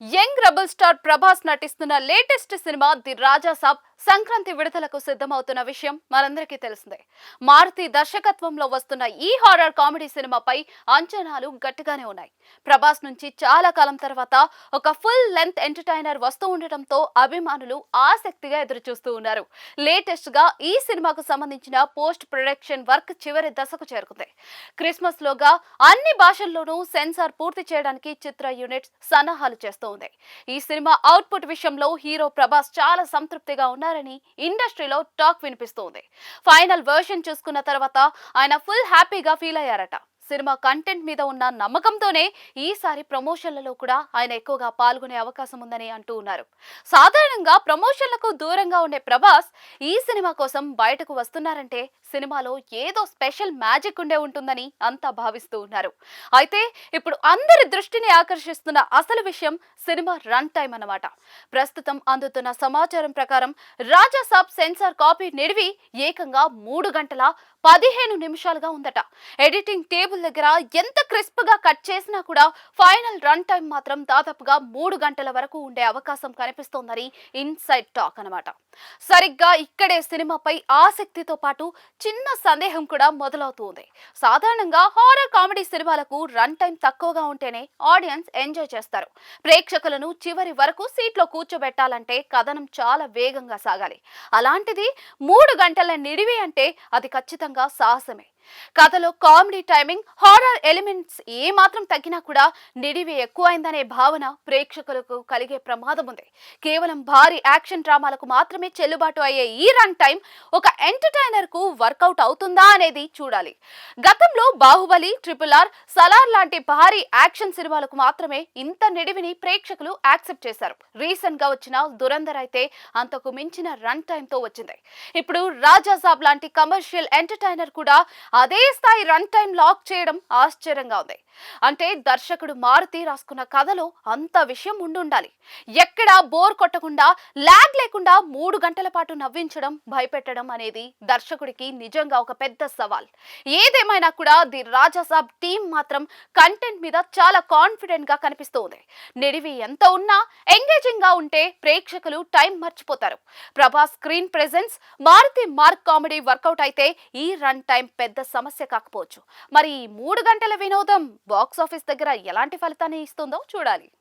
Young rebel star Prabhas నటిస్తున్న latest cinema the Raja Saab. Sankranti విడుదలకు సిద్ధమవుతున్న విషయం మనందరికీ తెలిసిందే. మారుతి దర్శకత్వంలో వస్తున్న ఈ హారర్ కామెడీ సినిమాపై అంచనాలు గట్టిగానే ఉన్నాయి. ప్రభాస్ నుంచి చాలా కాలం తర్వాత ఒక ఫుల్ లెంత్ ఎంటర్టైనర్ వస్తూ ఉండటంతో అభిమానులు ఆసక్తిగా ఎదురుచూస్తూ ఉన్నారు. లేటెస్ట్గా ఈ సినిమాకు సంబంధించిన పోస్ట్ ప్రొడక్షన్ వర్క్ చివరి దశకు చేరుకుంది. క్రిస్మస్ లోగా అన్ని భాషల్లోనూ సెన్సార్ పూర్తి చేయడానికి చిత్ర యూనిట్ సన్నాహాలు చేస్తూ ఉంది. ఈ సినిమా అవుట్పుట్ విషయంలో హీరో ప్రభాస్ చాలా సంతృప్తిగా ఉన్నారని ఇండస్ట్రీలో టాక్ వినిపిస్తోంది. ఫైనల్ వర్షన్ చూసుకున్న తర్వాత ఆయన ఫుల్ హ్యాపీగా ఫీల్ అయ్యారట. సినిమా కంటెంట్ మీద ఉన్న నమ్మకంతోనే ఈసారి ప్రమోషన్లలో కూడా ఆయన ఎక్కువగా పాల్గొనే అవకాశం ఉందని అంటూ ఉన్నారు. సాధారణంగా ప్రమోషన్లకు దూరంగా ఉండే ప్రభాస్ ఈ సినిమా కోసం బయటకు వస్తున్నారంటే సినిమాలో ఏదో స్పెషల్ మ్యాజిక్ ఉండే ఉంటుందని అంతా భావిస్తూ ఉన్నారు. అయితే ఇప్పుడు అందరి దృష్టిని ఆకర్షిస్తున్న అసలు విషయం సినిమా రన్ టైం అన్నమాట. ప్రస్తుతం అందుతున్న సమాచారం ప్రకారం రాజా సబ్ సెన్సార్ కాపీ నిడివి ఏకంగా మూడు గంటల పదిహేను నిమిషాలుగా ఉందట. ఎడిటింగ్ టేబుల్ దగ్గర ఎంత క్రిస్ప్గా కట్ చేసినా కూడా ఫైనల్ రన్ టైం మాత్రం దాదాపుగా మూడు గంటల వరకు ఉండే అవకాశం కనిపిస్తోందని ఇన్సైడ్ టాక్ అన్నమాట. సరిగ్గా ఇక్కడే సినిమాపై ఆసక్తితో పాటు చిన్న సందేహం కూడా మొదలవుతుంది. సాధారణంగా హారర్ కామెడీ సినిమాలకు రన్ టైం తక్కువగా ఉంటేనే ఆడియన్స్ ఎంజాయ్ చేస్తారు. ప్రేక్షకులను చివరి వరకు సీట్లో కూర్చోబెట్టాలంటే కథనం చాలా వేగంగా సాగాలి. అలాంటిది మూడు గంటల నిడివి అంటే అది ఖచ్చితంగా సాహసమే. కథలో కామెడీ టైమింగ్ హారర్ ఎలిమెంట్స్ ఏ మాత్రం తగ్గినా కూడా నిడివి ఎక్కువైందనే భావన ప్రేక్షకులకు కలిగే ప్రమాదం ఉంది. కేవలం భారీ యాక్షన్ డ్రామాలకు మాత్రమే చెల్లుబాటు అయ్యే ఈ రన్ టైం ఒక ఎంటర్టైనర్కు వర్కౌట్ అవుతుందా అనేది చూడాలి. గతంలో బాహుబలి ట్రిపుల్ ఆర్ సలార్ లాంటి భారీ యాక్షన్ సినిమాలకు మాత్రమే ఇంత నిడివిని ప్రేక్షకులు యాక్సెప్ట్ చేశారు. రీసెంట్గా వచ్చిన దురంధర్ అయితే అంతకు మించిన రన్ టైం తో వచ్చింది. ఇప్పుడు రాజాసాబ్ లాంటి కమర్షియల్ ఎంటర్టైనర్ కూడా అదే స్థాయి రన్ టైం లాక్ చేయడం ఆశ్చర్యంగా ఉంది. అంటే దర్శకుడు మారుతి రాసుకున్న కథలో అంత విషయం ఉండుండాలి. ఎక్కడా బోర్ కొట్టకుండా ల్యాగ్ లేకుండా మూడు గంటల పాటు నవ్వించడం భయపెట్టడం అనేది దర్శకుడికి నిజంగా ఒక పెద్ద సవాల్. ఏదేమైనా కూడా ది రాజాసాబ్ టీం మాత్రం కంటెంట్ మీద చాలా కాన్ఫిడెంట్గా కనిపిస్తోంది. నిడివి ఎంత ఉన్నా ఎంగేజింగ్గా ఉంటే ప్రేక్షకులు టైం మర్చిపోతారు. Prabhas screen presence Maruthi mark comedy workout అయితే ఈ రన్ టైం పెద్ద సమస్య కాకపోవచ్చు. మరి ఈ మూడు గంటల వినోదం బాక్స్ ఆఫీస్ దగ్గర ఎలాంటి ఫలితాన్ని ఇస్తుందో చూడాలి.